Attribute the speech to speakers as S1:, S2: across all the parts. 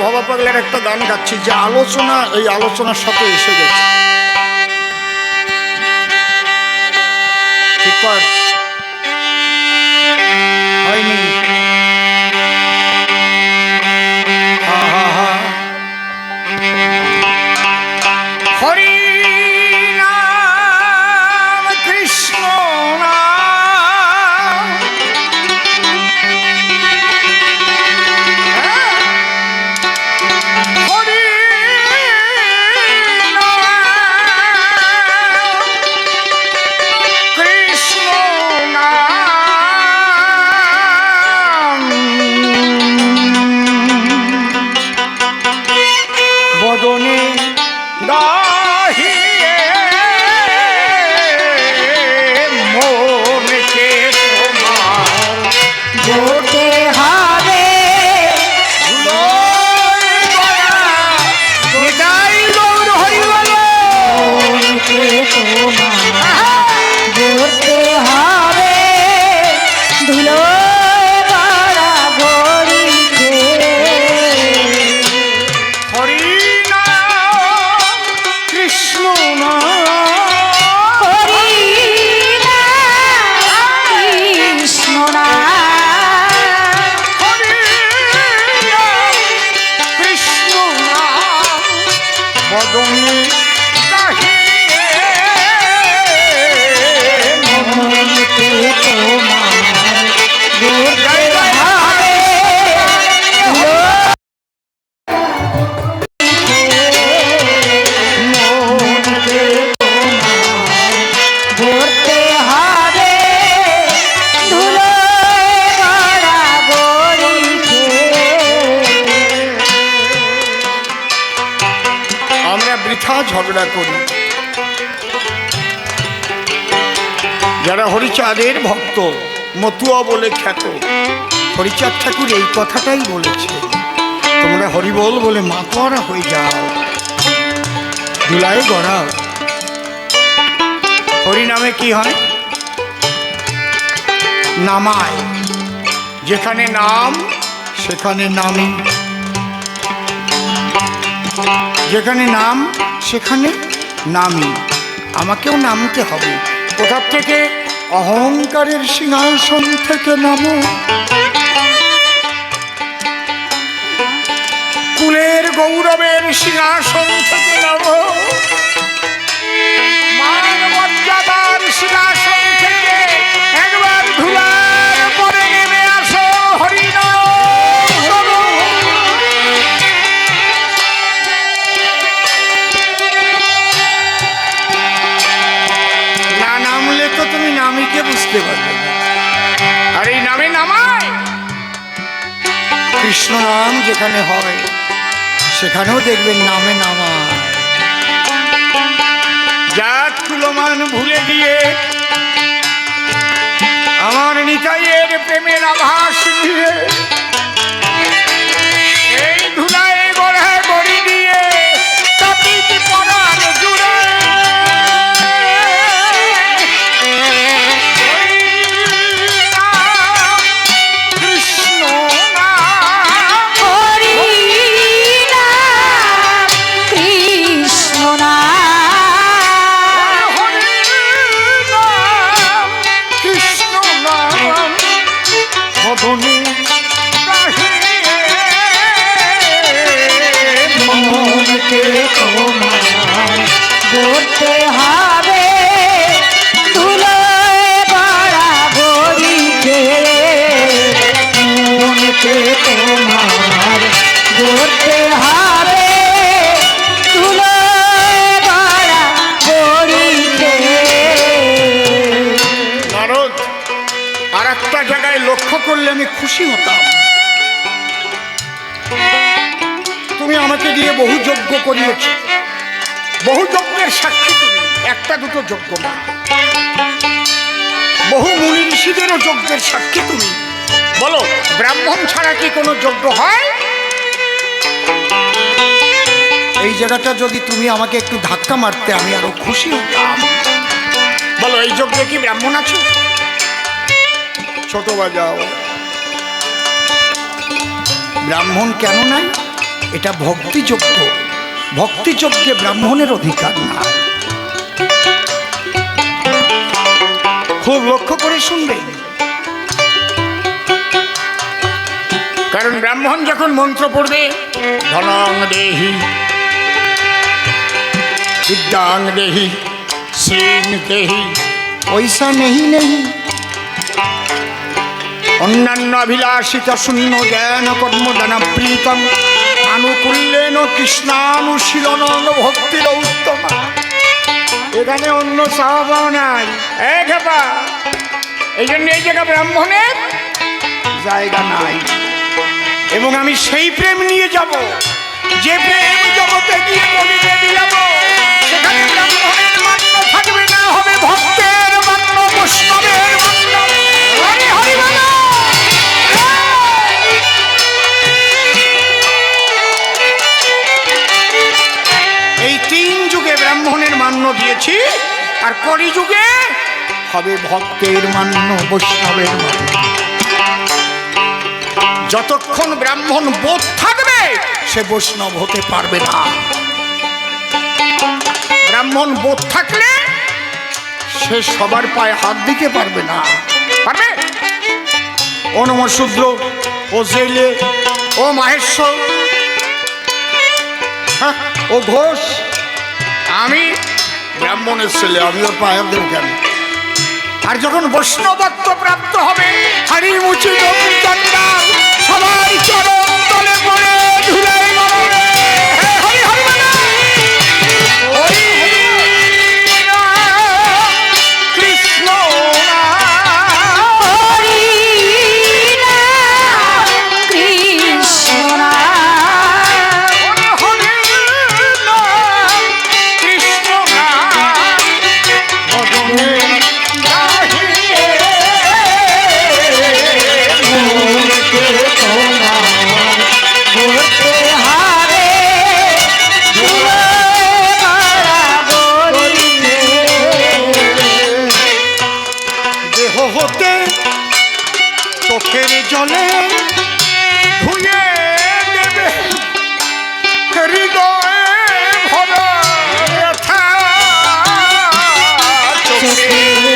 S1: ভবা পাগলের একটা গান গাচ্ছি যে আলোচনা এই আলোচনার সাথে এসে গেছে। ঠিক কর? হরিচাঁদের ভক্ত, মতুয়া বলে খ্যাত। হরিচাঁদ ঠাকুর এই কথাটাই বলেছে। তোমরা হরিবল বলে মাতোয়ারা হয়ে যাও। ধুলায় গড়াও। হরি নামে কি হয়? নামায়। যেখানে নাম, সেখানে নামি। যেখানে নাম, সেখানে নামি। আমাকেও নামতে হবে। কোথার থেকে? অহংকারের সিংহাসন থেকে নামো। কুলের গৌরবের সিংহাসন থেকে নামো। সিংহাসন থেকে একবার ধুলার পরে নেমে আসো হরিনাম কৃষ্ণ নাম যেখানে হয়, সেখানেও দেখবেন নামে নামা যা তুলমান ভুলে গিয়ে, আমার নিতাইয়ের প্রেমের আভাস দিয়ে করিয়েছ। বহু যজ্ঞের সাক্ষী তুমি একটা দুটো যজ্ঞ না। বহু মুনি ঋষিদেরও যজ্ঞের সাক্ষী তুমি। বলো ব্রাহ্মণ ছাড়া কি কোনো যজ্ঞ হয়? এই জায়গাটা যদি তুমি আমাকে একটু ধাক্কা মারতে আমি আরও খুশি হতাম। বলো এই যজ্ঞে কি ব্রাহ্মণ আছে? ছোট বাজাও। ব্রাহ্মণ কেন নাই? এটা ভক্তিযোগ্য ভক্তিযজ্ঞে ব্রাহ্মণের অধিকার না। খুব লক্ষ্য করে শুনবেন কারণ ব্রাহ্মণ যখন মন্ত্র পড়বে ধনং দেহি বিদ্যাং দেহি শ্রীং দেহি পয়সা নেহি নেহি অন্যান্য অভিলাষিত শূন্য জ্ঞান কর্ম প্রীতম আনুকূল্যেন কৃষ্ণানুশীলন ভক্তির উত্তম। এখানে অন্য স্বভাব নাই। এ খেপা। এই জন্য এই জায়গা ব্রাহ্মণের জায়গা নাই। এবং আমি সেই প্রেম নিয়ে যাব। যে প্রেম জগতে গিয়ে বলিতে বিলাব, সেখানে ব্রাহ্মণের মান্য থাকবে, না হবে ভক্তের তিন যুগে ব্রাহ্মণের মান্য দিয়েছি আর কলি যুগে হবে ভক্তের মান্য বৈষ্ণবের মান্য। যতক্ষণ ব্রাহ্মণ বোধ থাকবে সে বৈষ্ণব হতে পারবে না। ব্রাহ্মণ বোধ থাকলে সে সবার পায়ে হাত দিতে পারবে না। পারবে? ও ও জেলে ও মাহেশ্বর হ্যাঁ, ও ঘোষ আমি ব্রাহ্মণের ছেলে, আমি ওর পায়ে দেব কেন? আর যখন বৈষ্ণবত্ব প্রাপ্ত হবে, হাড়ি মুচি সবাই চরণ তলে জলে ধুয়ে দেবে হৃদয়ে ভরা। চোখে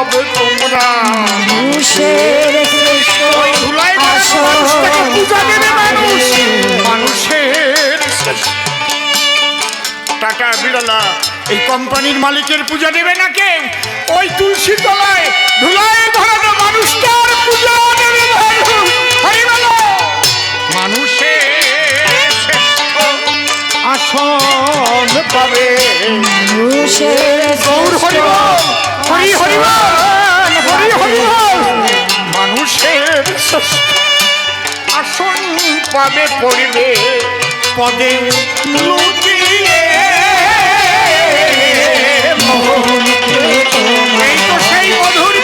S1: তোমরা।
S2: মানুষের
S1: ধুলাই মানুষটাকে পূজা দেবে মানুষ? মানুষের টাকা বিড়ালা এই কোম্পানির মালিকের পূজা দেবে না কে ওই তুলসী তলায় ধুলায় ধরানো মানুষটার পূজা দেবে মানুষ আসন পাবে। গৌর হরি হরি হরি হরি হরি মানুষের আসন পাবে পড়বে পদে এই তো সেই মধুর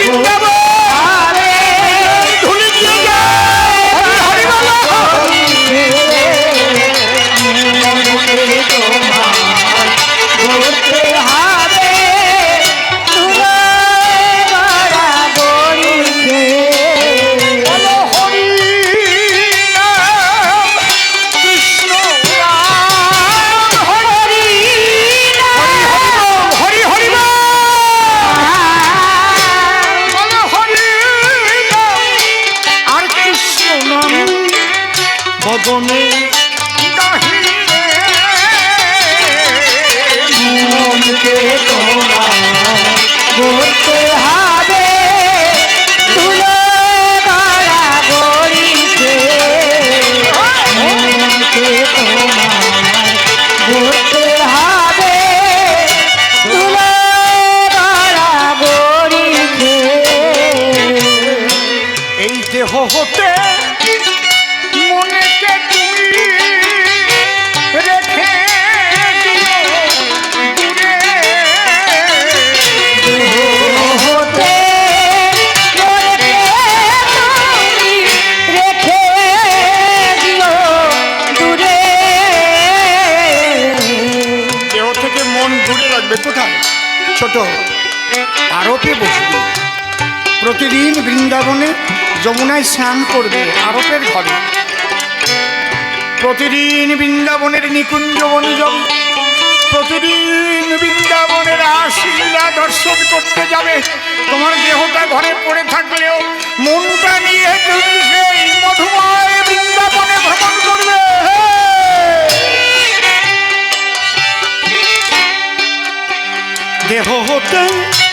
S1: মদনে ছোট। আরপে বসবে। প্রতিদিন বৃন্দাবনে যমুনায় স্নান করবে আরপের ঘরে। প্রতিদিন বৃন্দাবনের নিকুঞ্জ বনজম প্রতিদিন বৃন্দাবনের আশীলা দর্শন করতে যাবে। তোমার দেহটা ঘরে পড়ে থাকলেও মনটা দেহ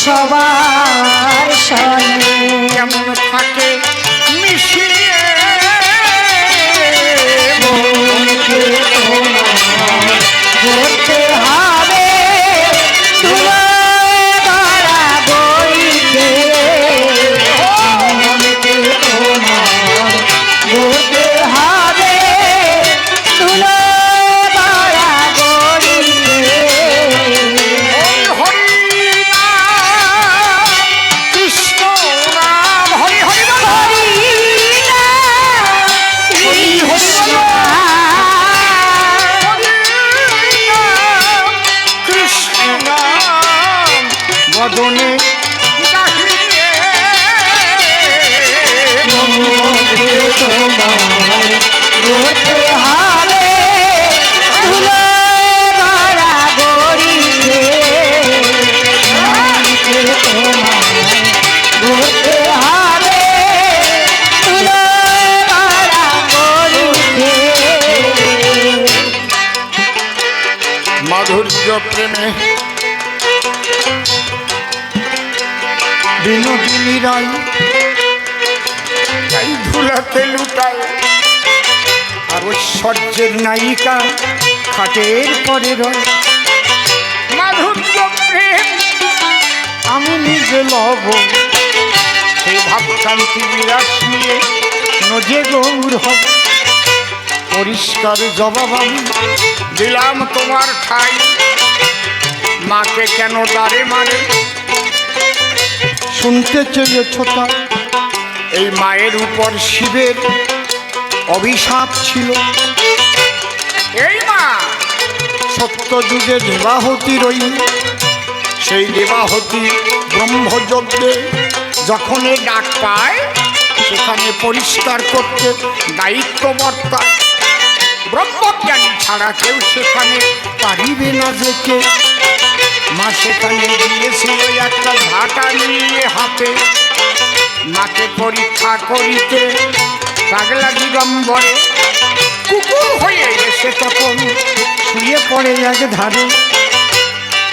S1: সবার সঙ্গে মাধুর্য প্রেমে। বিনোদিনী রায় তাই ধুলাতে লুটায়। আর ঐশ্বর্যের নায়িকা খাটের পরে রয়। মাধুর্য প্রেম, আমি নিজে লব। সেই ভাবকান্তি বিলাস নিয়ে নজে গৌর হব। পরিষ্কার জবাব আমি দিলাম তোমার ঠাই। মাকে কেন দাঁড়ে মারে? শুনতে চেয়েছ তা? এই মায়ের উপর শিবের অভিশাপ ছিল। এই মা! সত্য যুগে দেবাহতি রই। সেই দেবাহতি ব্রহ্মযজ্ঞে যখন এ ডাক পায় সেখানে পরিষ্কার করতে দায়িত্ব বর্তায় ব্রহ্মজ্ঞানী ছাড়া কেউ সেখানে পারিবে না যেতে মা সেখানে গিয়েছিল, একটা ঝাঁটা নিয়ে হাতে। মাকে পরীক্ষা করিতে পাগলা দিগম্বরে। কুকুর হয়ে এসে তখন শুয়ে পড়ে এক ধারে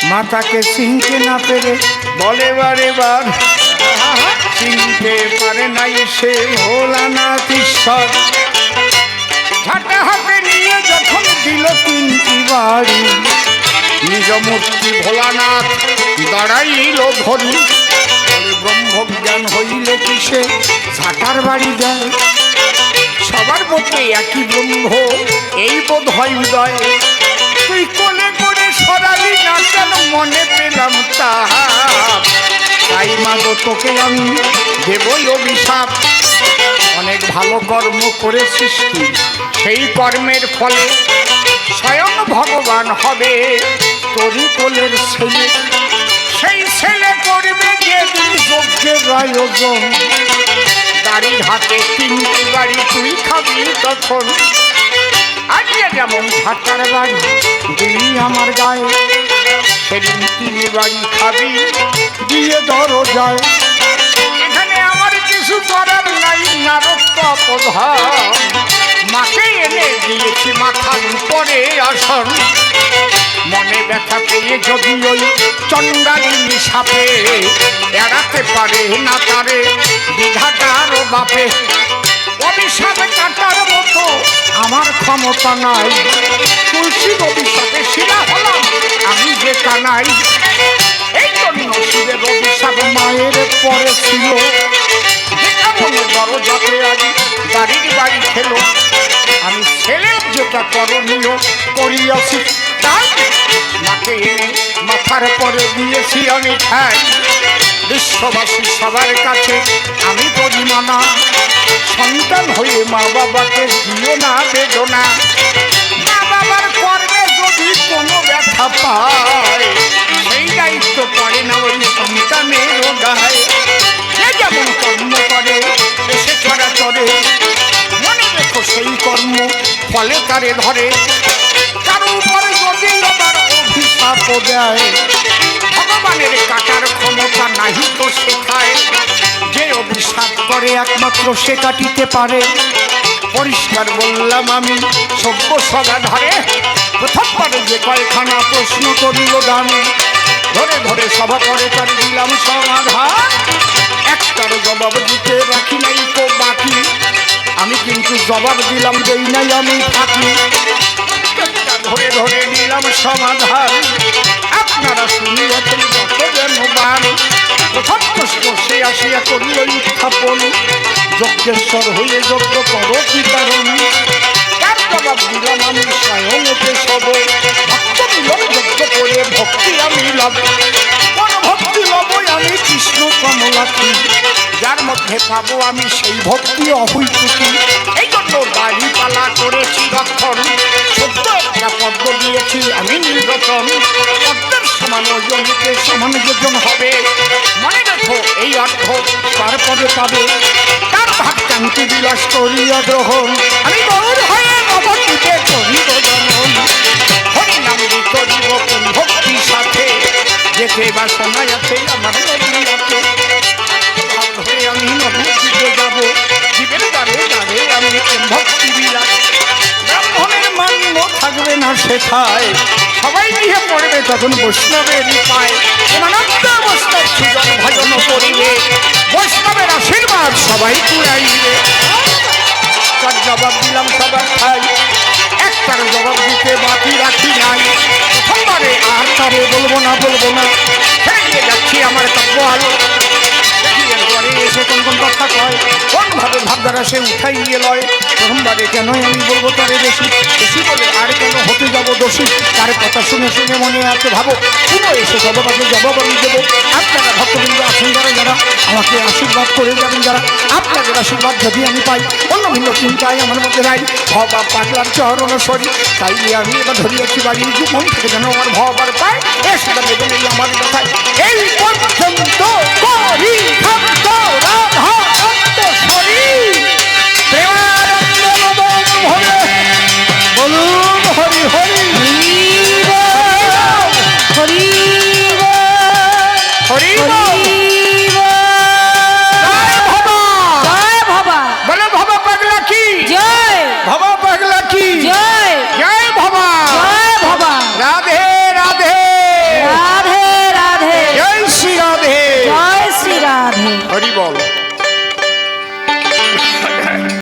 S1: মাতাকে চিনতে না পেরে বলে, বারে বার চিনতে পারে নাই সে ভোলানাথ ঈশ্বর। ঝাঁটা নিয়ে যখন দিল তিনটি বাড়ি, নিজ মূর্তি ভোলানাথ দাঁড়াইল বলে ব্রহ্মজ্ঞান হইলে কি সে ঝাঁটার বাড়ি দেয়? সবার মধ্যে একই ব্রহ্ম, এই বোধ হয় উদয়। তুই কোলে করে সরালি না কেন মনে পেলাম তাহা তাই মাগো তোকে আমি দেবই অভিশাপ। অনেক ভালো কর্ম করেছিস তুই সেই কর্মের ফলে স্বয়ং ভগবান হবে তোরই কোলের ছেলে। সেই ছেলে করবে যেদিন যজ্ঞের আয়োজন। গাড়ির হাতে তিনটি বাড়ি তুই খাবি তখন। আজকে যেমন ভাটার বাড়ি, দিলি আমার গায়ে। সেদিন তিন বাড়ি খাবি, দিয়ে ধরো যায়। এখানে আমার কিছু করার নাই নারত্ব প্রধান মাকে এনে দিয়েছি মাথার উপরে আসন। মনে ব্যথা পেয়ে যদি ওই চন্ডালিনী সাপে এড়াতে পারে না তারে বিধাতার ও বাপে। অভিশাপ কাটার মতো আমার ক্ষমতা নাই। তুলসীর অভিশাপে শিলা হলাম, আমি যে কানাই এই জন্য শিবের অভিশাপ মায়ের পরে ছিল। দরজাতে আজ গাড়ির বাড়ি খেলো। আমি ছেলের যেটা করণীয় করিয়াছি তাই। মাকে মাথার পরে দিয়েছি আমি ঠাই। বিশ্ববাসী সবার কাছে আমি পরিমানা সন্তান হয়ে মা বাবাকে দিও না বেদনা দেয়। ভগবানের কাটার ক্ষমতা নাহি তো শেখায়। যে অভিশাপ করে একমাত্র সে কাটিতে পারে। পরিষ্কার বললাম আমি সভ্য সদা ধরে প্রথমবারে যে কয়খানা প্রশ্ন করিল গান ধরে ধরে সভা করে তার দিলাম সমাধান। একটার জবাব দিতে রাখি নাই তো বাকি। আমি কিন্তু জবাব দিলাম দেই নাই আমি থাকি ধরে ধরে নিলাম সমাধান। আপনারা শুনিয়াছেন যত আসিয়া করিল উত্থাপন। যজ্ঞেশ্বর হইলে যজ্ঞ কর কি কারণ? দিলাম আমি স্বয়ং ভক্ত মিলন যজ্ঞ করে ভক্তি আমি লাভ। ভক্তি লবই আমি কৃষ্ণ কমলাক্ষী যার মধ্যে পাবো আমি সেই ভক্তি অহৈতুকি এই জন্য দাড়ি পালা করেছি রক্ষণ। সত্য একটা পদ্ম দিয়েছি আমি নির্বাচন। পদ্মের সমান ওজনকে সমান যোজন হবে। মনে রেখো এই অর্থ তারপরে পাবে। তার ভাগ কান্তি বিলাস করিয়া গ্রহণ আমি গৌর হয়ে নবদ্বীপে করিব জনন। হরিনাম করিব কোন ভক্তি সাথে। যেতে বাসনায় আছে, আমার হয়ে আমি নবদ্বীপে যাব, জীবের দ্বারে দ্বারে আমি ভক্তি বিলাস। ব্রাহ্মণের মান্য থাকবে না শেখায় সবাই গিয়ে পড়বে তখন বৈষ্ণবেরই পায় প্রেমানন্দ বৈষ্ণব সুজন ভজন করিবে বৈষ্ণবের আশীর্বাদ সবাই কুড়াইবে তার জবাব দিলাম সবার খাই একটার জবাব দিতে বাকি রাখি নাই। প্রথমবারে আর তবে বলব না বলব না। যাচ্ছি আমার কাব্য আলো। বিয়ের পরে এসে কোন কোন কথা কয়। কোন ভাবে ভাবধারা সে উঠাই নিয়ে লয়? প্রথমবারে কেন আমি বলব তারে বেশি? বেশি বলে আর কেন হতে যাব দোষী? তার কথা শুনে শুনে মনে আছে, ভাবো। পুরো এসে সবাবাকে জবাব আমি দেবো। আপনারা ভক্তবৃন্দ আছেন যারা যারা, আমাকে আশীর্বাদ করে যাবেন যারা। আপনাদের আশীর্বাদ যদি আমি পাই, অন্য ভিন্ন চিন্তায় আমার মধ্যে নাই। ভবা পাগলার চরণ সরি, তাই আমি এবার ধরিয়েছি বাড়ি। মন থেকে যেন আমার ভবার পায় সাথে বেদন এই আমার কথায় এই পর্যন্ত